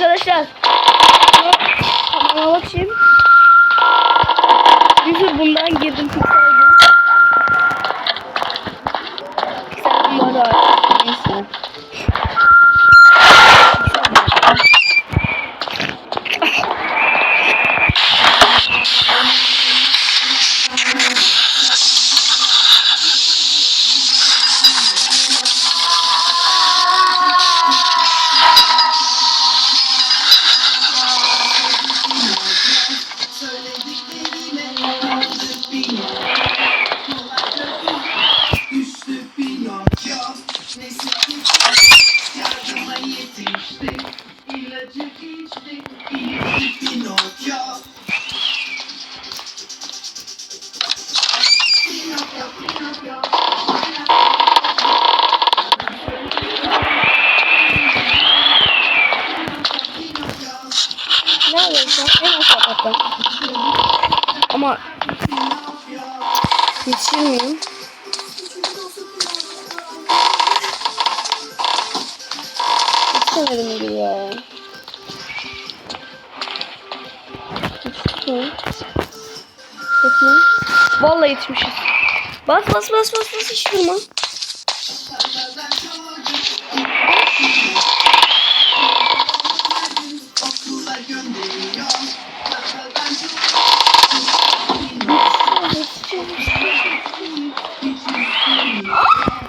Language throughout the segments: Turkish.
Arkadaşlar. Tamam bakayım. Sürü bundan girdim Pixel'den. Yetişemiyorum. Yetişemedim gibi ya. Yetiştim. Bakayım. Vallahi yetişmişiz. Bas bas bas bas bas hiç durma.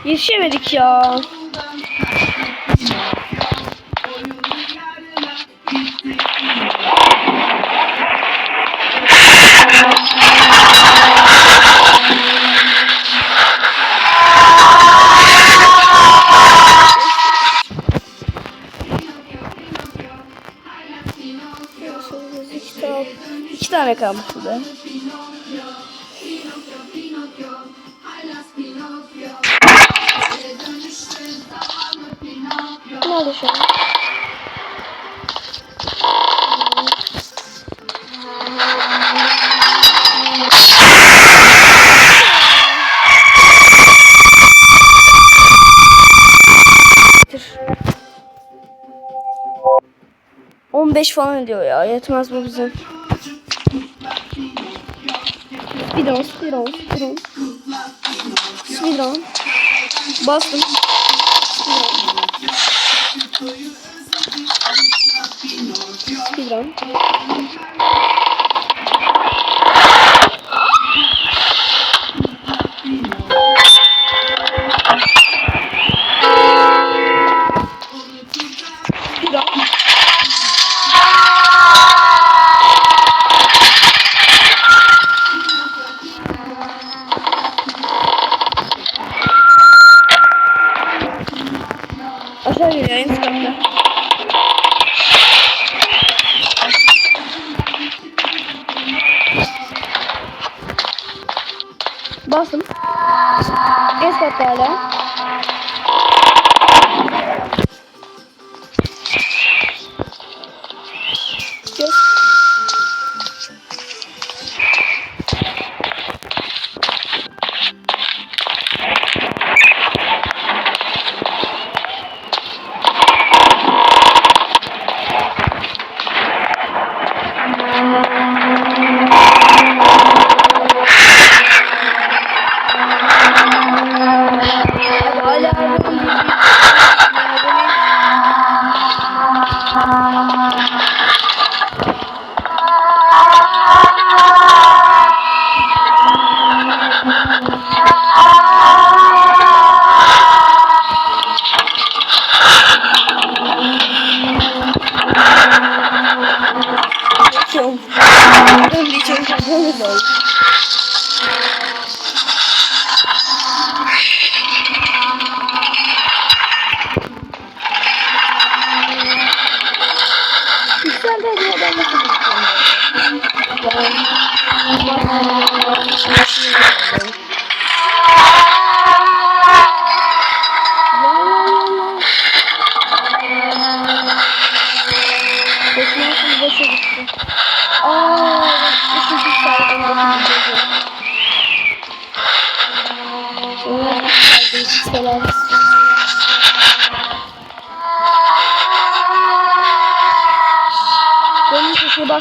Yetişemedik ya. İki tane kalmış burada. Oldu şu an? Bitir. 15 falan ediyor ya. Yetmez bu bize. Speedrun, speedrun, speedrun. Speedrun. Bastım. Speedrun. Bastım. Katta hala.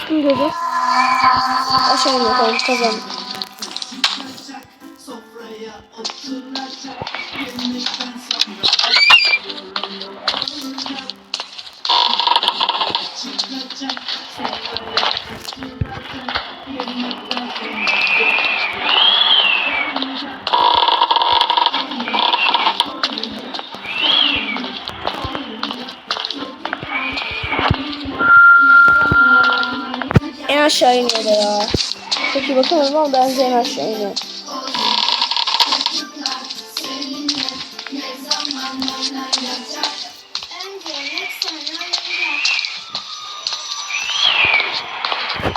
Bastım gözü. Aşağı iniyor tamam En aşağı iniyor ya. Çok iyi bakamadım ama bence en aşağı iniyor.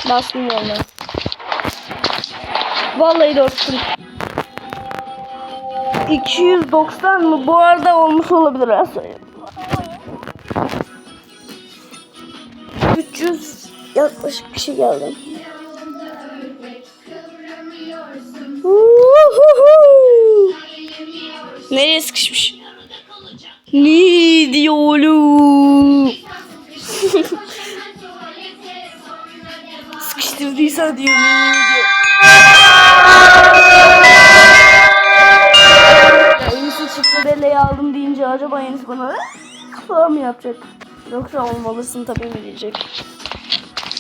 Bastım vallahi. Vallahi 440. 290 mı? Bu arada olmuş olabilir her şey geldi. Nereye sıkışmış? Ne diyor oğlum? Sıkıştırdıysa diyor ne diyor. Ya Enis'i çıktı belleği aldım deyince acaba Enis bana kafa mı yapacak? Yoksa olmalısın tabii mi diyecek.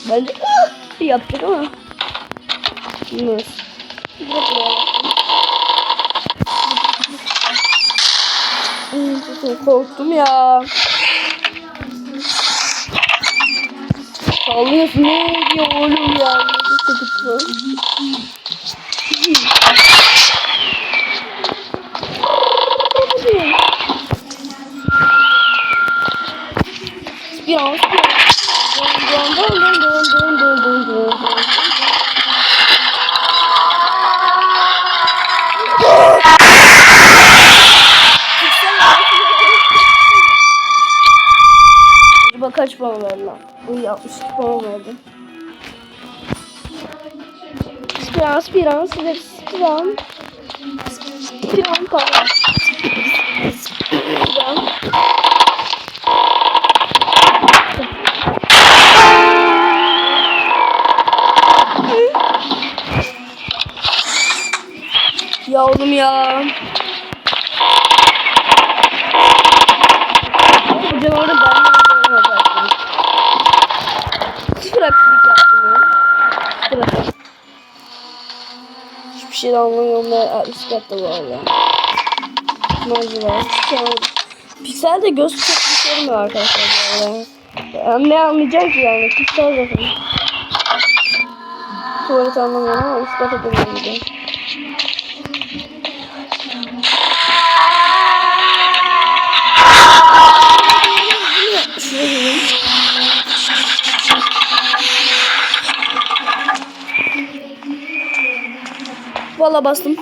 Ben de ah! yaptık ama. Neyse. Korktum ya. Sallıyorsun ne diyor oğlum ya. Çocuklar. 62 puan verdi. Spiran, spiran, size spiran. Spiran pardon. Spiran. Ya oğlum ya. Hocam orada ben şey almayı onlar 60 katta valla. Macı var. Piksel de göz çok düşürmüyor arkadaşlar valla. Yani ne anlayacak ki yani? Piksel zaten. Tuvalet anlamıyorum ama üst kata dönüyor gibi. Valla bastım.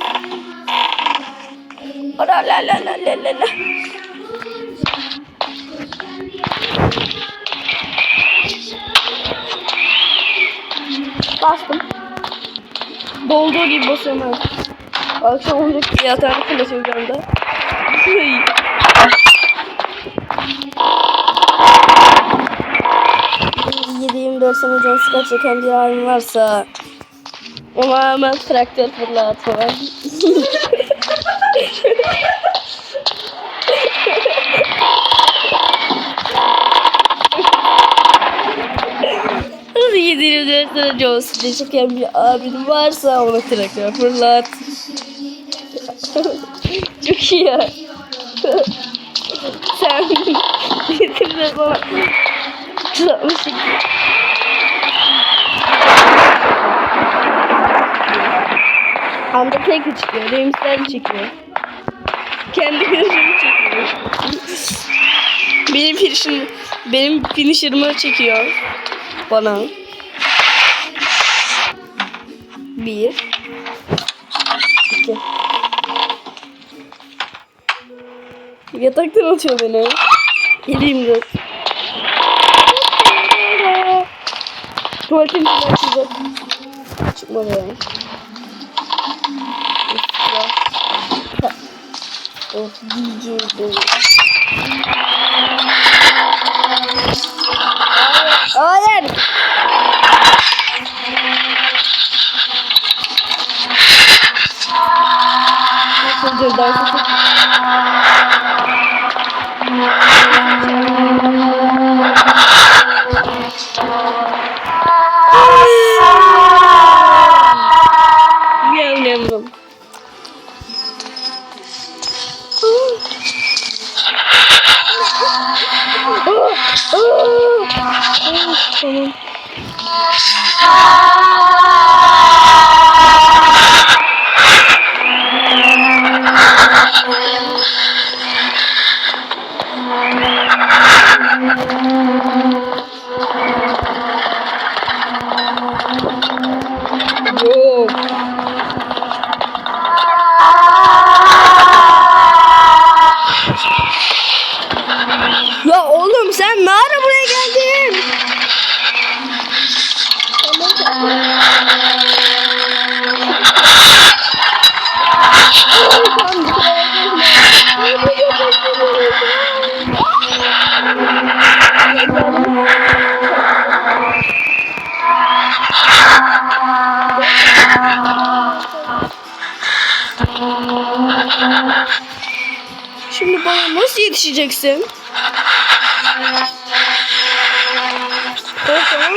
Ara la la la la la la. Bastım. Dolduğu gibi basıyorum ben. Akşam olacak diye yatağını fırlatıyorum bir anda. Yedi yirmi dört sene can sıkar çeken bir halim varsa ona hemen traktör yirmi dört sene can sıkar çeken bir abin varsa ona traktör fırlat. Çok iyi ya. Sen getirdin bana. Tutmuşsun. Undertaker çıkıyor. Rey Mysterio çekiyor. Kendi finishimi çekiyor. benim finishim, benim finisher'ımı çekiyor. Bana. Bir. İki. Yataktan atıyor beni. Geleyim. Tuvaletin içine açacak. Çıkmadı yani. of DJ Bey. Oğlum. Nasıl bir Tamam. Yok. Yetişeceksin? Tamam.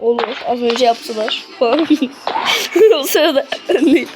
Olur. Az önce yaptılar. 是 的，你。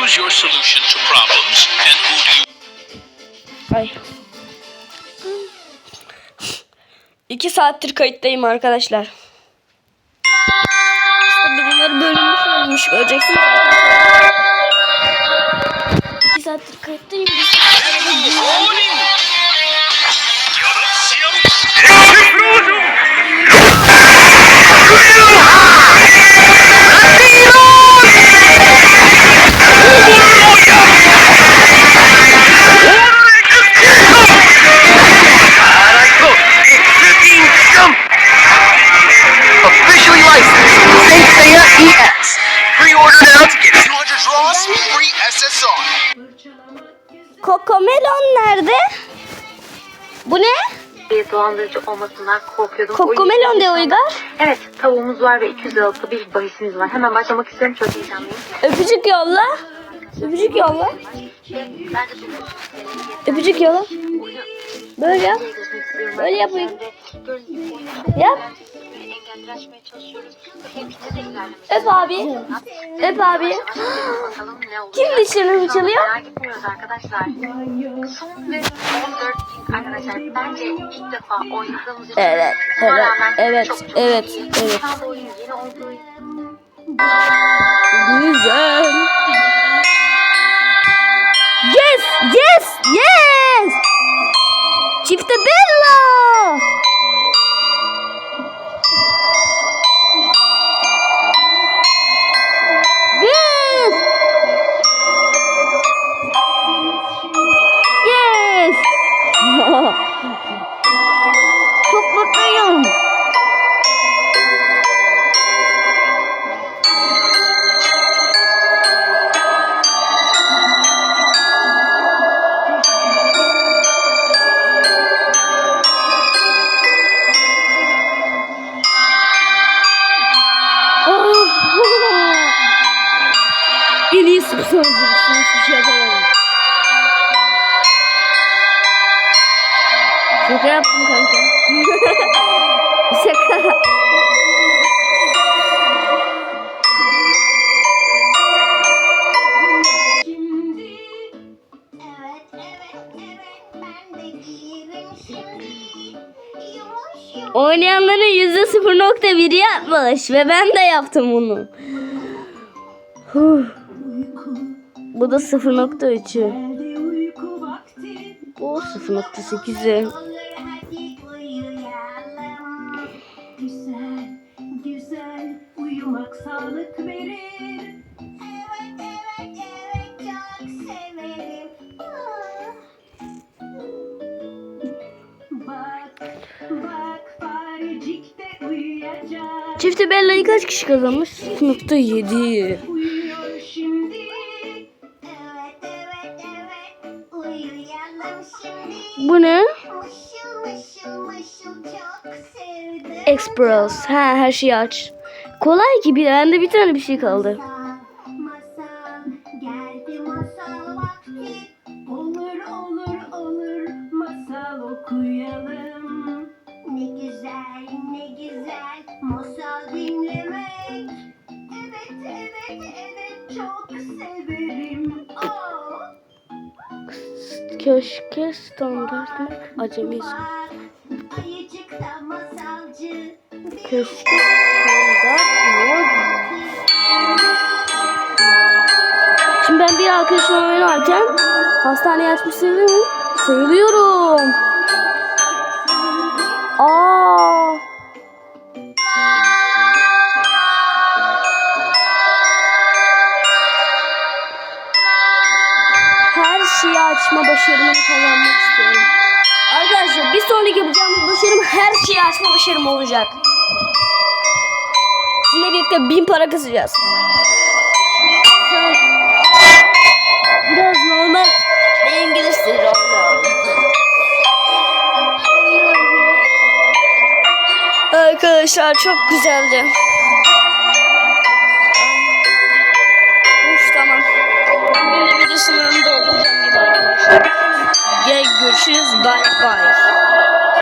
Choose your solution to problems and who do you Ay. İki saattir kayıttayım arkadaşlar. İşte bunları bölünmüş olmuş. Göreceksiniz. İki saattir kayıttayım. Bir. Dolandırıcı olmasından korkuyordum. Kokomelon de Uygar. Evet tavuğumuz var ve 200 liralık bir bahisimiz var. Hemen başlamak istiyorum çok heyecanlıyım. Öpücük yolla. Öpücük yolla. Öpücük yolla. Böyle yap. Böyle yap Çalışıyoruz. De ilerlemek. Öp abi. Öp abi. Bakalım ne olacak. Kim dişlerini fırçalıyor? Merak etmiyoruz arkadaşlar. Son ve 14 gün arkadaşlar. Bence ilk defa oynadığımız için. Evet, evet, evet, evet, evet. Yeni olduğu Güzel. Yes, yes, yes. En iyi sıkı sandırırsın hiçbir şey yapamadım. Şaka yaptım kanka. Şaka. Oynayanların yüzde 0.1'i yapmış ve ben de yaptım bunu. Huh. Bu da 0.3'ü. O 0.8'e. Olur hadi uyuyalım. Güzel, güzel uyumak sağlık verir. Evet, evet, evet çok severim. Ah. Bak, bak farecik de uyuyacak. Çifte Bella'yı kaç kişi kazanmış? 0.7. Bu ne? Express. Ha her şeyi aç. Kolay ki bir bende bir tane bir şey kaldı. Köşke standart mı? Acemi. Bak, ayıcık da masalcı. Bir Köşke standart mı? Şimdi ben bir arkadaşımla oynarken hastaneye açmış sayılıyor Sayılıyorum. Açma başarımını kazanmak istiyorum. Arkadaşlar bir sonraki yapacağımız başarım her şeyi açma başarım olacak. Sizinle birlikte bin para kısacağız. Biraz normal bir İngilizce Arkadaşlar çok güzeldi. Görüşürüz. Bay bay.